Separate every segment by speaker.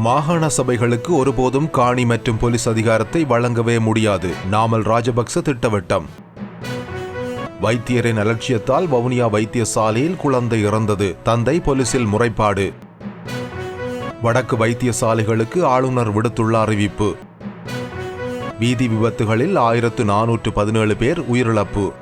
Speaker 1: மாகாண சபைகளுக்கு ஒருபோதும் காணி மற்றும் போலீஸ் அதிகாரத்தை வழங்கவே முடியாது. நாமல் ராஜபக்ச திட்டவட்டம். வைத்தியரின் அலட்சியத்தால் வவுனியா வைத்தியசாலையில் குழந்தை இறந்தது. தந்தை போலீசில் முறைப்பாடு. வடக்கு வைத்தியசாலைகளுக்கு ஆளுநர் விடுத்துள்ள அறிவிப்பு. வீதி விபத்துகளில் ஆயிரத்து நானூற்று பதினேழு பேர் உயிரிழப்பு.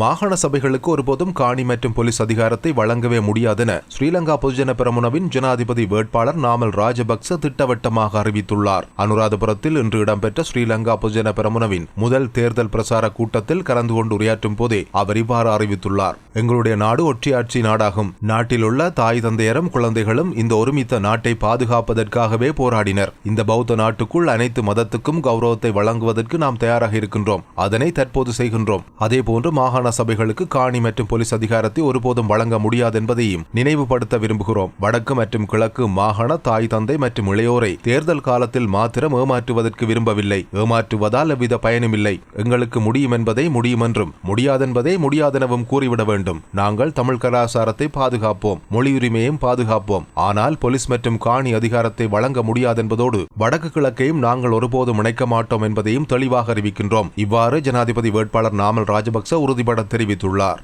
Speaker 1: மாகாண சபைகளுக்கு ஒருபோதும் காணி மற்றும் போலீஸ் அதிகாரத்தை வழங்கவே முடியாதென ஸ்ரீலங்கா பொதுஜன பெரமுனவின் ஜனாதிபதி வேட்பாளர் நாமல் ராஜபக்ச திட்டவட்டமாக அறிவித்துள்ளார். அனுராதபுரத்தில் இன்று இடம்பெற்ற ஸ்ரீலங்கா பொதுஜன பெரமுனவின் முதல் தேர்தல் பிரசார கூட்டத்தில் கலந்து கொண்டு உரையாற்றும் போதே அவர் இவ்வாறு அறிவித்துள்ளார். எங்களுடைய நாடு ஒற்றையாட்சி நாடாகும். நாட்டில் உள்ள தாய் தந்தையரும் குழந்தைகளும் இந்த ஒருமித்த நாட்டை பாதுகாப்பதற்காகவே போராடினர். இந்த பௌத்த நாட்டுக்குள் அனைத்து மதத்துக்கும் கௌரவத்தை வழங்குவதற்கு நாம் தயாராக இருக்கின்றோம். அதனை தற்போது செய்கின்றோம். அதே போன்று மாகாண சபைகளுக்கு காணி மற்றும் போலீஸ் அதிகாரத்தை ஒருபோதும் வழங்க முடியாது என்பதையும் நினைவுபடுத்த விரும்புகிறோம். வடக்கு மற்றும் கிழக்கு மாகாண தாய் தந்தை மற்றும் இளையோரை தேர்தல் காலத்தில் மாத்திரம் ஏமாற்றுவதற்கு விரும்பவில்லை. ஏமாற்றுவதால் எவ்வித பயனுமில்லை எங்களுக்கு முடியும் என்பதை முடியும் என்றும் முடியாதென்பதை முடியாதெனவும் கூறிவிட வேண்டும். நாங்கள் தமிழ் கலாச்சாரத்தை பாதுகாப்போம். மொழியுரிமையும் பாதுகாப்போம். ஆனால் போலீஸ் மற்றும் காணி அதிகாரத்தை வழங்க முடியாதென்பதோடு வடக்கு கிழக்கையும் நாங்கள் ஒருபோதும் இணைக்க மாட்டோம் என்பதையும் தெளிவாக அறிவிக்கின்றோம். இவ்வாறு ஜனாதிபதி வேட்பாளர் நாமல் ராஜபக்ச உறுதிபட தெரிவித்துள்ளார்.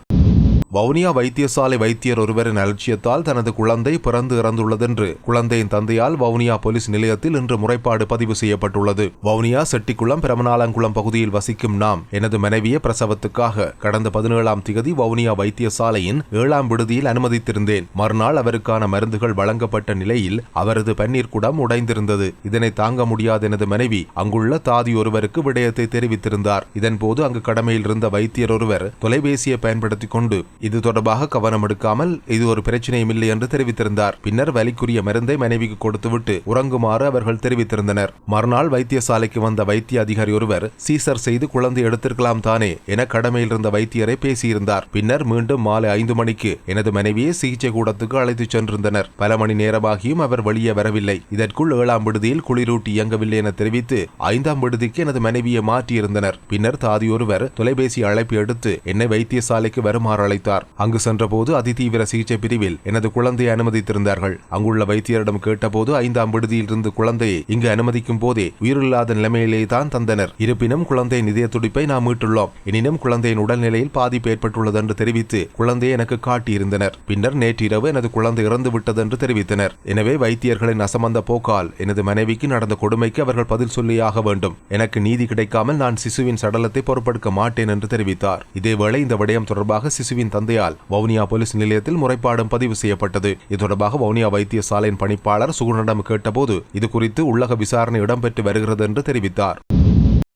Speaker 1: வவுனியா வைத்தியசாலை வைத்தியர் ஒருவரின் அலட்சியத்தால் தனது குழந்தை பிறந்து இறந்துள்ளதென்று குழந்தையின் தந்தையால் வவுனியா போலீஸ் நிலையத்தில் இன்று முறைப்பாடு பதிவு செய்யப்பட்டுள்ளது. வவுனியா செட்டிக்குளம் பிரமநாளங்குளம் பகுதியில் வசிக்கும் நாம் எனது மனைவியை பிரசவத்துக்காக கடந்த பதினேழாம் திகதி வவுனியா வைத்தியசாலையின் ஏழாம் விடுதியில் அனுமதித்திருந்தேன். மறுநாள் அவருக்கான மருந்துகள் வழங்கப்பட்ட நிலையில் அவரது பன்னீர் குடம் உடைந்திருந்தது. இதனை தாங்க முடியாத எனது மனைவி அங்குள்ள தாதி ஒருவருக்கு விடயத்தை தெரிவித்திருந்தார். இதன்போது அங்கு கடமையில் இருந்த வைத்தியர் ஒருவர் தொலைபேசியை பயன்படுத்திக் கொண்டு இது தொடர்பாக கவனம் எடுக்காமல் இது ஒரு பிரச்சனையும் இல்லை என்று தெரிவித்திருந்தார். பின்னர் வலிக்குரிய மருந்தை மனைவிக்கு கொடுத்துவிட்டு உறங்குமாறு அவர்கள் தெரிவித்திருந்தனர். மறுநாள் வைத்தியசாலைக்கு வந்த வைத்திய அதிகாரி ஒருவர் சீசர் செய்து குழந்தை எடுத்திருக்கலாம் தானே என கடமையில் இருந்த வைத்தியரை பேசியிருந்தார். பின்னர் மீண்டும் மாலை ஐந்து மணிக்கு எனது மனைவியை சிகிச்சை கூடத்துக்கு அழைத்துச் சென்றிருந்தனர். பல மணி நேரமாகியும் அவர் வெளியே வரவில்லை. இதற்குள் ஏழாம் விடுதியில் குளிரூட்டி இயங்கவில்லை என தெரிவித்து ஐந்தாம் விடுதிக்கு எனது மனைவியை மாற்றியிருந்தனர். பின்னர் தாதி ஒருவர் தொலைபேசி அழைப்பு எடுத்து என்னை வைத்தியசாலைக்கு வருமாறு அழைத்தார். அங்கு சென்றபோது அதிதீவிர சிகிச்சை பிரிவில் எனது குழந்தையை அனுமதித்திருந்தார்கள். அங்குள்ள வைத்தியரிடம் கேட்டபோது ஐந்தாம் விடுதியில் இருந்து குழந்தையை இங்கு அனுமதிக்கும் போதே உயிரில்லாத நிலைமையிலே தான் தந்தனர். இருப்பினும் குழந்தையின் இதய துடிப்பை நாம் மீட்டுள்ளோம். எனினும் குழந்தையின் உடல்நிலையில் பாதிப்பு ஏற்பட்டுள்ளது என்று தெரிவித்து குழந்தையை எனக்கு காட்டியிருந்தனர். பின்னர் நேற்றிரவு எனது குழந்தை இறந்து விட்டது என்று தெரிவித்தனர். எனவே வைத்தியர்களின் அசமந்த போக்கால் எனது மனைவிக்கு நடந்த கொடுமைக்கு அவர்கள் பதில் சொல்லியாக வேண்டும். எனக்கு நீதி கிடைக்காமல் நான் சிசுவின் சடலத்தை பொறுப்பெடுக்க மாட்டேன் என்று தெரிவித்தார். இதேவேளை இந்த விடயம் தொடர்பாக சிசுவின் தந்தையால் வவுனியா போலீஸ் நிலையத்தில் முறைப்பாடும் பதிவு செய்யப்பட்டது. இது தொடர்பாக வவுனியா வைத்தியசாலையின் பணிப்பாளர் சுகுணனிடம் கேட்டபோது இது குறித்து உள்ளக விசாரணை இடம்பெற்று வருகிறது என்று தெரிவித்தார்.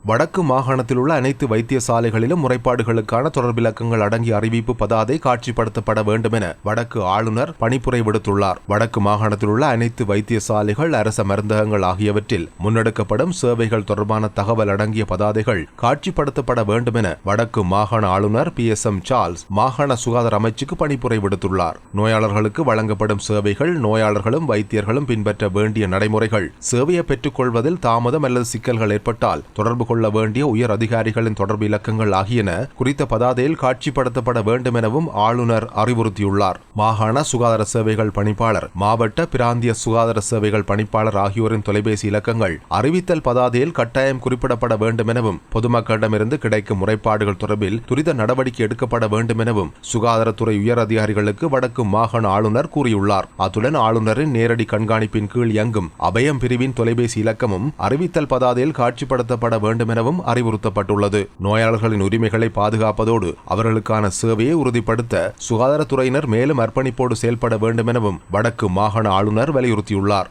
Speaker 1: வடக்கு மாகாணத்தில் உள்ள அனைத்து வைத்தியசாலைகளிலும் முறைப்பாடுகளுக்கான தொடர்பிலக்கங்கள் அடங்கிய அறிவிப்பு பதாதை காட்சிப்படுத்தப்பட வேண்டும் என வடக்கு ஆளுநர் பணிப்புரை விடுத்துள்ளார். வடக்கு மாகாணத்தில் உள்ள அனைத்து வைத்தியசாலைகள் அரச மருந்தகங்கள் ஆகியவற்றில் முன்னெடுக்கப்படும் சேவைகள் தொடர்பான தகவல் அடங்கிய பதாதைகள் காட்சிப்படுத்தப்பட வேண்டும் என வடக்கு மாகாண ஆளுநர் பி. எஸ். எம். சார்ல்ஸ் மாகாண சுகாதார அமைச்சுக்கு பணிப்புரை விடுத்துள்ளார். நோயாளர்களுக்கு வழங்கப்படும் சேவைகள் நோயாளர்களும் வைத்தியர்களும் பின்பற்ற வேண்டிய நடைமுறைகள். சேவையை பெற்றுக் கொள்வதில் தாமதம் அல்லது சிக்கல்கள் ஏற்பட்டால் தொடர்பு கொள்ள வேண்டிய உயர் அதிகாரிகளின் தொடர்பு இலக்கங்கள் ஆகியன குறித்த பதாதையில் காட்சிப்படுத்தப்பட வேண்டும் எனவும் ஆளுநர் அறிவுறுத்தியுள்ளார். மாகாண சுகாதார சேவைகள் பணிப்பாளர் மாவட்ட பிராந்திய சுகாதார சேவைகள் பணிப்பாளர் ஆகியோரின் தொலைபேசி இலக்கங்கள் அறிவித்தல் பதாதையில் கட்டாயம் குறிப்பிடப்பட வேண்டும் எனவும் பொதுமக்களிடமிருந்து கிடைக்கும் முறைப்பாடுகள் தொடர்பில் துரித நடவடிக்கை எடுக்கப்பட வேண்டும் எனவும் சுகாதாரத்துறை உயர் அதிகாரிகளுக்கு வடக்கு மாகாண ஆளுநர் கூறியுள்ளார். அத்துடன் ஆளுநரின் நேரடி கண்காணிப்பின் கீழ் இயங்கும் அபயம் பிரிவின் தொலைபேசி இலக்கமும் அறிவித்தல் பதாதையில் காட்சிப்படுத்தப்பட வேண்டும் எனவும் அறிவுறுத்தப்பட்டுள்ளது. நோயாளர்களின் உரிமைகளை பாதுகாப்பதோடு அவர்களுக்கான சேவையை உறுதிப்படுத்த சுகாதாரத்துறையினர் மேலும் அர்ப்பணிப்போடு செயல்பட வேண்டும் எனவும் வடக்கு மாகாண ஆளுநர் வலியுறுத்தியுள்ளார்.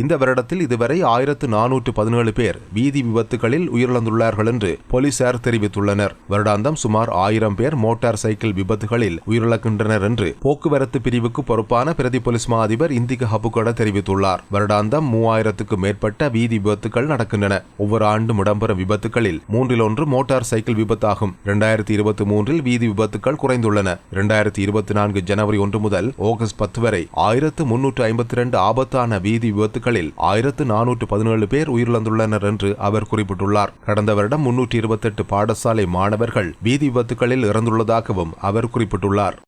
Speaker 1: இந்த வருடத்தில் இதுவரை ஆயிரத்து நானூற்று பதினேழு பேர் வீதி விபத்துகளில் உயிரிழந்துள்ளார்கள் என்று போலீசார் தெரிவித்துள்ளனர். வருடாந்தம் சுமார் ஆயிரம் பேர் மோட்டார் சைக்கிள் விபத்துகளில் உயிரிழக்கின்றனர் என்று போக்குவரத்து பிரிவுக்கு பொறுப்பான பிரதி போலீஸ் மா அதிபர் இந்திக ஹபுகட தெரிவித்துள்ளார். வருடாந்தம் மூவாயிரத்துக்கும் மேற்பட்ட வீதி விபத்துகள் நடக்கின்றன. ஒவ்வொரு ஆண்டும் இடம்பெறும் விபத்துகளில் மூன்றில் ஒன்று மோட்டார் சைக்கிள் விபத்தாகும். இரண்டாயிரத்தி இருபத்தி மூன்றில் வீதி விபத்துகள் குறைந்துள்ளன. இரண்டாயிரத்தி இருபத்தி நான்கு ஜனவரி ஒன்று முதல் ஆகஸ்ட் பத்து வரை ஆயிரத்து முன்னூற்று ஐம்பத்தி இரண்டு ஆபத்தான வீதி விபத்துகள் விபத்துகளில் ஆயிரத்து நானூற்று பதினேழு பேர் உயிரிழந்துள்ளனர் என்று அவர் குறிப்பிட்டுள்ளார். கடந்த வருடம் முன்னூற்றி இருபத்தெட்டு பாடசாலை மாணவர்கள் வீதி விபத்துகளில் இறந்துள்ளதாகவும் அவர் குறிப்பிட்டுள்ளார்.